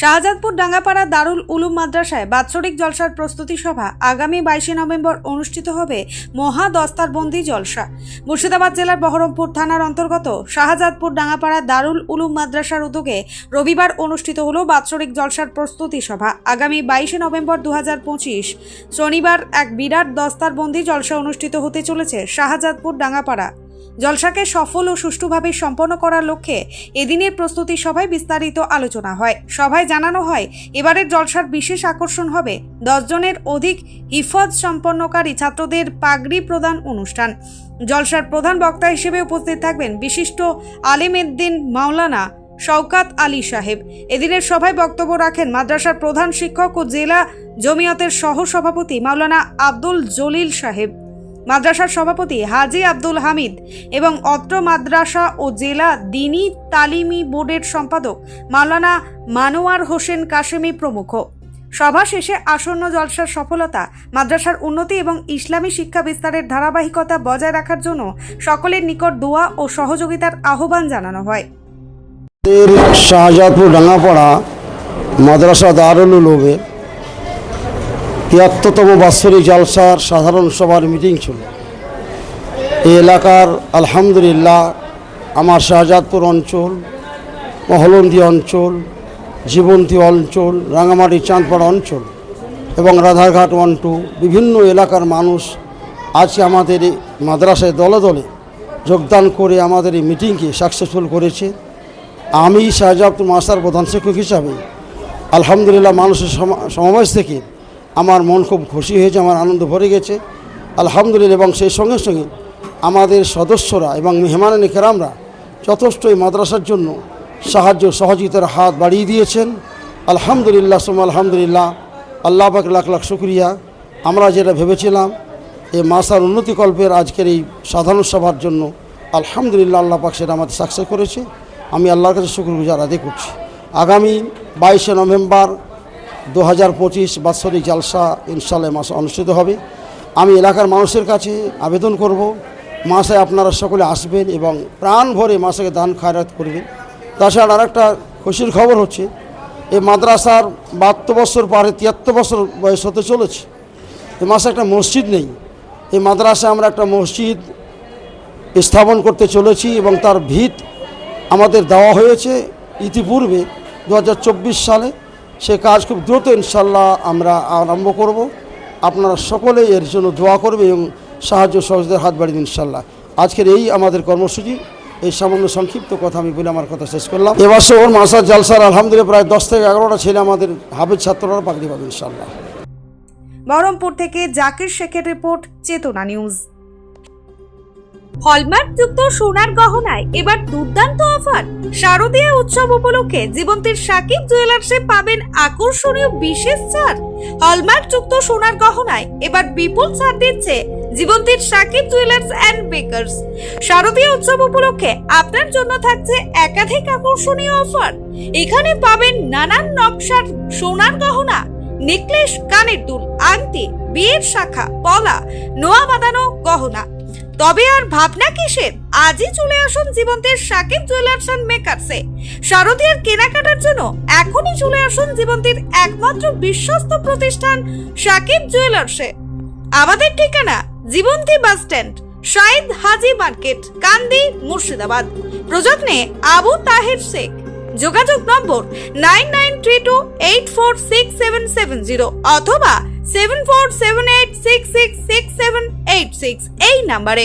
শাহজাদপুর ডাঙ্গাপাড়া দারুল উলুম মাদ্রাসায় বাৎসরিক জলসার প্রস্তুতি সভা আগামী বাইশে নভেম্বর অনুষ্ঠিত হবে মহা দস্তারবন্দি জলসা। মুর্শিদাবাদ জেলার বহরমপুর থানার অন্তর্গত শাহজাদপুর ডাঙ্গাপাড়া দারুল উলুম মাদ্রাসার উদ্যোগে রবিবার অনুষ্ঠিত হল বাৎসরিক জলসার প্রস্তুতি সভা। আগামী বাইশে নভেম্বর দু হাজার পঁচিশ শনিবার এক বিরাট দস্তারবন্দি জলসা অনুষ্ঠিত হতে চলেছে শাহজাদপুর ডাঙ্গাপাড়া। জলসাকে সফল ও সুষ্ঠুভাবে সম্পন্ন করার লক্ষ্যে এদিনের প্রস্তুতি সভায় বিস্তারিত আলোচনা হয়। সভায় জানানো হয়, এবারের জলসার বিশেষ আকর্ষণ হবে দশ জনের অধিক হিফজ সম্পন্নকারী ছাত্রদের পাগড়ি প্রদান অনুষ্ঠান। জলসার প্রধান বক্তা হিসেবে উপস্থিত থাকবেন বিশিষ্ট আলিমউদ্দিন মাওলানা শওকাত আলী সাহেব। এদিনের সভায় বক্তব্য রাখেন মাদ্রাসার প্রধান শিক্ষক ও জেলা জমিয়তের সহ সভাপতি মাওলানা আব্দুল জলিল সাহেব। মাদ্রাসার সভাপতি হাজি আব্দুল হামিদ এবং অত্র মাদ্রাসা ও জেলা দিনী তালিমি বোর্ডের সম্পাদক মাওলানা মানোয়ার হোসেন কাশেমি প্রমুখ। সভা শেষে আসন্ন জলসার সফলতা, মাদ্রাসার উন্নতি এবং ইসলামী শিক্ষা বিস্তারের ধারাবাহিকতা বজায় রাখার জন্য সকলের নিকট দোয়া ও সহযোগিতার আহ্বান জানানো হয়। শাহজাদপুর ডাঙ্গাপাড়া মাদ্রাসা দারুল উলুমে তিয়াত্তরতম বাৎসরিক জালসার সাধারণ সভার মিটিং ছিল। এই এলাকার আলহামদুলিল্লাহ আমার শাহজাদপুর অঞ্চল, মহলন্দি অঞ্চল, জীবন্তী অঞ্চল, রাঙামাটি, চাঁদপাড়া অঞ্চল এবং রাধারঘাট ওয়ান টু বিভিন্ন এলাকার মানুষ আজকে আমাদের এই মাদ্রাসায় দলে দলে যোগদান করে আমাদের এই মিটিংকে সাকসেসফুল করেছে। আমি শাহজাহাবতুল মাস্টার প্রধান শিক্ষক হিসাবে আলহামদুলিল্লাহ মানুষের সমা- সমাবেশ থেকে আমার মন খুব খুশি হয়েছে, আমার আনন্দ ভরে গেছে। আলহামদুলিল্লাহ, এবং সেই সঙ্গে সঙ্গে আমাদের সদস্যরা এবং মেহমান কেরামরা যথেষ্ট এই মাদ্রাসার জন্য সাহায্য, সহযোগিতার হাত বাড়িয়ে দিয়েছেন। আলহামদুলিল্লাহ সোম আলহামদুলিল্লাহ। আল্লাহ পাক লাখ লাখ শুক্রিয়া। আমরা যেটা ভেবেছিলাম এই মাসার উন্নতিকল্পের আজকের এই সাধারণ সভার জন্য আলহামদুলিল্লাহ আল্লাহ পাক সেটা আমাদের সাকসেস করেছে। আমি আল্লাহর কাছে শুক্রগুজার আদায় করছি। আগামী বাইশে নভেম্বর দু হাজার পঁচিশ বাৎসরিক জালসা ইনশাল্লাহ মাসে অনুষ্ঠিত হবে। আমি এলাকার মানুষের কাছে আবেদন করব, মাসে আপনারা সকলে আসবেন এবং প্রাণ ভরে মাসেকে দান খায়রাত করবেন। তাছাড়া আরেকটা খুশির খবর হচ্ছে এই মাদ্রাসার বাহাত্তর বছর পারে তিয়াত্তর বছর বয়স হতে চলেছে। এই মাসে একটা মসজিদ নেই। এই মাদ্রাসায় আমরা একটা মসজিদ স্থাপন করতে চলেছি এবং তার ভিত আমাদের দেওয়া হয়েছে। ইতিপূর্বে দু হাজার চব্বিশ সালে সে কাজ খুব দ্রুত ইনশাল্লাহ আমরা আরম্ভ করব। আপনারা সকলে এর জন্য দোয়া করবে এবং সাহায্য সহযোগিতার হাত বাড়িয়ে ইনশাল্লাহ আজকের এই আমাদের কর্মসূচি, এই সামান্য সংক্ষিপ্ত কথা আমি বলে আমার কথা শেষ করলাম। এবছর ওর মাসার জালসার আলহামদুলিল্লাহ প্রায় দশ থেকে এগারোটা ছেলে আমাদের হাবের ছাত্ররা পাকড়ি পাবে ইনশাল্লাহ বহরমপুর থেকে জাকির শেখের রিপোর্ট, চেতনা নিউজ। হলমার্ক যুক্ত সোনার গহনায় এবার দুর্দান্ত অফার। শারদীয় উৎসব উপলক্ষে জীবন্তীর সাকিব জুয়েলার্সে পাবেন আকর্ষণীয় বিশেষ ছাড়। হলমার্ক যুক্ত সোনার গহনায় এবার বিপুল ছাড় দিচ্ছে জীবন্তীর সাকিব জুয়েলার্স অ্যান্ড বেকার্স। শারদীয় উৎসব উপলক্ষে আপনার জন্য থাকছে একাধিক আকর্ষণীয় অফার। এখানে পাবেন নানান নকশার সোনার গহনা, নেকলেস, কানের দুল, আংটি, বিয়ের শাখা, পলা, নোয়া বাঁধানো গহনা তবে আর ভাবনা কিসের আজই চলে আসুন জীবন্তের সাকিব জুয়েলার্স অ্যান্ড মেকার্সে শারদীয়ার কেনাকাটার জন্য এখনই চলে আসুন জীবন্তীর একমাত্র বিশ্বস্ত প্রতিষ্ঠান সাকিব জুয়েলার্সে আমাদের ঠিকানা Jibanti bus stand, Shahid Haji market, Kandi, Murshidabad. প্রযত্নে Abu Taher Sheikh. যোগাযোগ number nine nine three two eight four six seven seven zero অথবা seven four seven eight six six six seven eight six এই নাম্বারে